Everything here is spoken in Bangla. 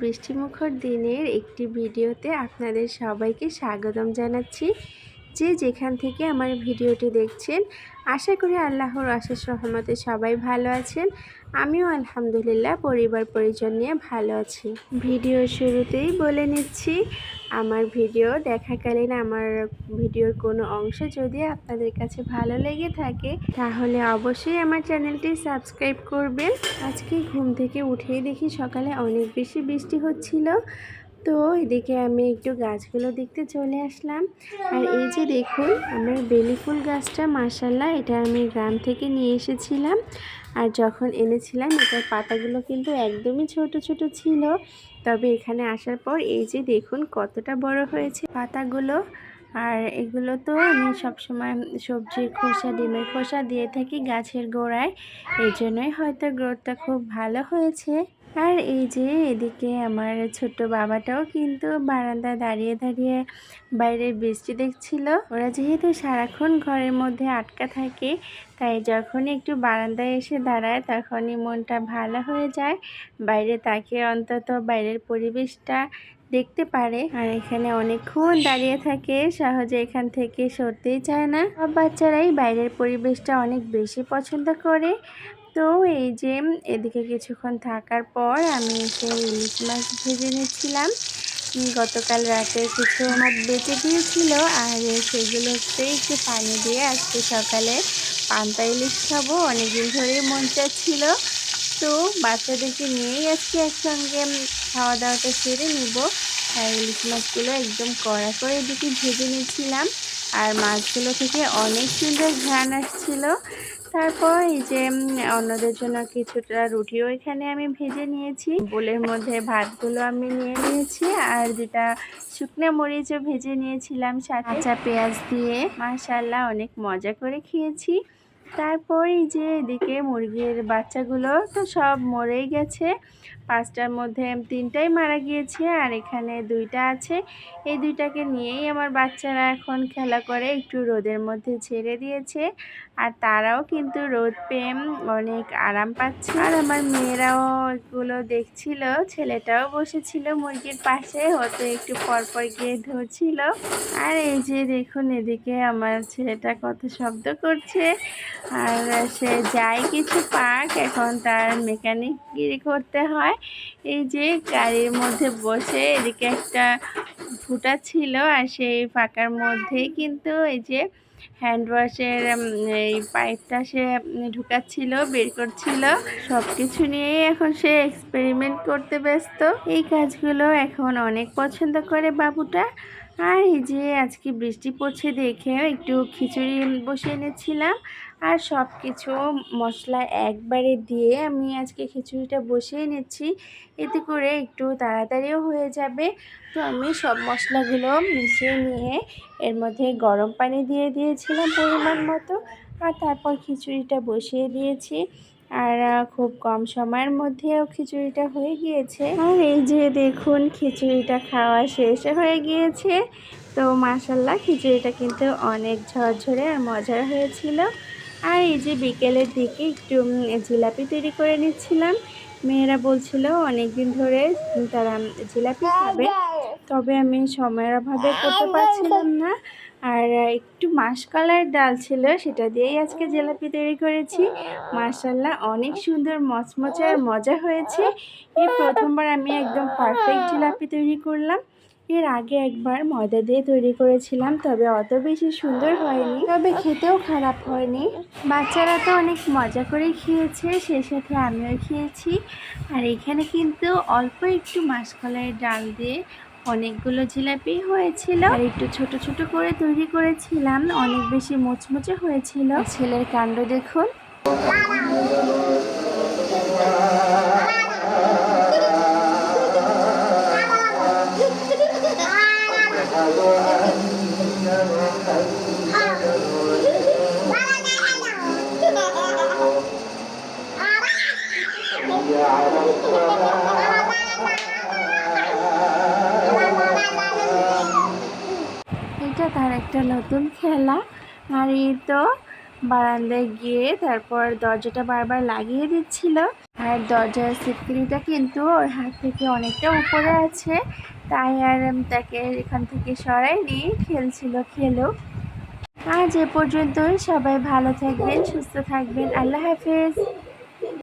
বৃষ্টিমুখর দিনের একটি ভিডিওতে আপনাদের সবাইকে স্বাগতম জানাচ্ছি। যে যেখান থেকে আমার ভিডিওটি দেখছেন, আশা করি আল্লাহর আশেষ রহমতে সবাই ভালো আছেন। আমিও আলহামদুলিল্লাহ পরিবার পরিজন নিয়ে ভালো আছি। ভিডিও শুরুতেই বলে নিচ্ছি, আমার ভিডিও দেখাকালীন আমার ভিডিওর কোনো অংশ যদি আপনাদের কাছে ভালো লেগে থাকে, তাহলে অবশ্যই আমার চ্যানেলটি সাবস্ক্রাইব করবেন। আজকে ঘুম থেকে উঠেই দেখি সকালে অনেক বেশি বৃষ্টি হচ্ছিল। তো এদিকে আমি একটু গাছগুলো দেখতে চলে আসলাম। আর এই যে দেখুন, আমার বেলি ফুল গাছটা মাসাল্লাহ এটা আমি গ্রাম থেকে নিয়ে এসেছিলাম। আর যখন এনেছিলাম, এটার পাতাগুলো কিন্তু একদমই ছোট ছোট ছিল। তবে এখানে আসার পর এই যে দেখুন, কতটা বড় হয়েছে পাতাগুলো। আর এগুলো তো আমি সবসময় সবজির খোসা, ডিমের খোসা দিয়ে থাকি গাছের গোড়ায়। এই জন্যই হয়তো গ্রোথটা খুব ভালো হয়েছে। আর এই যে এদিকে আমার ছোট্ট বাবাটাও কিন্তু বারান্দায় দাঁড়িয়ে দাঁড়িয়ে বাইরের বৃষ্টি দেখছিল। ওরা যেহেতু সারাক্ষণ ঘরের মধ্যে আটকা থাকে, তাই যখনই একটু বারান্দায় এসে দাঁড়ায় তখনই মনটা ভালো হয়ে যায়। বাইরে তাকে অন্তত বাইরের পরিবেশটা দেখতে পারে। আর এখানে অনেকক্ষণ দাঁড়িয়ে থাকে, সহজে এখান থেকে সরতেই চায় না। সব বাচ্চারাই বাইরের পরিবেশটা অনেক বেশি পছন্দ করে। তো এই যে এদিকে কিছুক্ষণ থাকার পর আমি এসে ইলিশ মাছ ভেজে নিচ্ছিলাম গতকাল রাতে কিছু মাছ বেঁচে দিয়েছিল আর সেগুলোতে একটু পানি দিয়ে আজকে সকালে পান্তা ইলিশ খাব। অনেকদিন ধরেই মন চাচ্ছিল। তো বাচ্চাদেরকে নিয়েই আজকে একসঙ্গে খাওয়া দাওয়াটা সেরে নিব। আর ইলিশ মাছগুলো একদম কড়া করে এদিকে ভেজে নিচ্ছিলাম। আর মাছগুলো থেকে অনেক সুন্দর ঘ্রাণ আসছিল। তারপর এই যে অন্যদের জন্য কিছুটা রুটিও এখানে আমি ভেজে নিয়েছি। বোলের মধ্যে ভাতগুলো আমি নিয়ে নিয়েছি আর যেটা শুকনো মরিচও ভেজে নিয়েছিলাম সাথে। পেঁয়াজ দিয়ে মাসাল্লাহ অনেক মজা করে খেয়েছি। তারপর এই যে এদিকে মুরগির বাচ্চাগুলো, তো সব মরেই গেছে। পাঁচটার মধ্যে তিনটাই মারা গিয়েছে আর এখানে দুইটা আছে। এই দুইটাকে নিয়েই আমার বাচ্চারা এখন খেলা করে, একটু রোদের মধ্যে ছেড়ে দিয়েছে। আর তারাও কিন্তু রোদ পেয়ে অনেক আরাম পাচ্ছে। আর আমার মেয়েরাও এগুলো দেখছিল, ছেলেটাও বসেছিল মুরগির পাশে হয়তো একটু পরপর গিয়ে ধরছিল। আর এই যে দেখুন, এদিকে আমার ছেলেটা কত শব্দ করছে। আর সে যাই কিছু পাক, এখন তার মেকানিকগিরি করতে হয়। এই যে গাড়ির মধ্যে বসে এদিকে একটা ফুটা ছিল আর সেই ফাঁকার মধ্যেই কিন্তু এই যে হ্যান্ড ওয়াশের এই পাইপটা সে ঢুকাচ্ছিল, বের করছিল। সব কিছু নিয়েই এখন সে এক্সপেরিমেন্ট করতে ব্যস্ত। এই কাজগুলো এখন অনেক পছন্দ করে বাবুটা। আর এই যে আজকে বৃষ্টি পড়ছে দেখে একটু খিচুড়ি বসিয়ে এনেছিলাম। আর সব কিছু মশলা একবারে দিয়ে আমি আজকে খিচুড়িটা বসিয়ে নিচ্ছি এতে করে একটু তাড়াতাড়িও হয়ে যাবে। তো আমি সব মশলাগুলো মিশিয়ে নিয়ে এর মধ্যে গরম পানি দিয়ে দিয়েছিলাম পরিমাণ মতো। আর তারপর খিচুড়িটা বসিয়ে দিয়েছি। আর খুব কম সময়ের মধ্যেও খিচুড়িটা হয়ে গিয়েছে। আর এই যে দেখুন, খিচুড়িটা খাওয়া শেষ হয়ে গিয়েছে। তো মাসাল্লাহ খিচুড়িটা কিন্তু অনেক ঝরঝরে আর মজার হয়েছিল। আর এই যে বিকেলের দিকে একটু জিলাপি তৈরি করে নিচ্ছিলাম। মেয়েরা বলছিল অনেক দিন ধরে তারা জিলাপি খাবে। তবে আমি সময়ের অভাবে করতে পারছিলাম না। আর একটু মাসকালার ডাল ছিল সেটা দিয়েই আজকে জিলাপি তৈরি করেছি। মার্শাল্লাহ অনেক সুন্দর মচমচে আর মজা হয়েছে। এই প্রথমবার আমি একদম পারফেক্ট জিলাপি তৈরি করলাম। এর আগে একবার ময়দা দিয়ে তৈরি করেছিলাম তবে অত বেশি সুন্দর হয়নি। তবে খেতেও খারাপ হয়নি। বাচ্চারা তো অনেক মজা করে খেয়েছে সে সাথে আমিও খেয়েছি। আর এখানে কিন্তু অল্প একটু মাসকলাইয়ের ডাল দিয়ে অনেকগুলো জিলাপি হয়েছিল। আর একটু ছোট ছোট করে তৈরি করেছিলাম। অনেক বেশি মোচমোচে হয়েছিল। ছেলের কাণ্ড দেখুন। Yeah, একটা নতুন খেলা। আর এই তো বারান্দায় গিয়ে তারপর দরজাটা বারবার লাগিয়ে দিচ্ছিল। আর দরজার সিটকিনিটা কিন্তু ওর হাত থেকে অনেকটা উপরে আছে। তাই আর তাকে এখান থেকে সরাই নিয়ে খেলছিল খেলো আজ এ পর্যন্তই। সবাই ভালো থাকবেন, সুস্থ থাকবেন। আল্লাহ হাফেজ।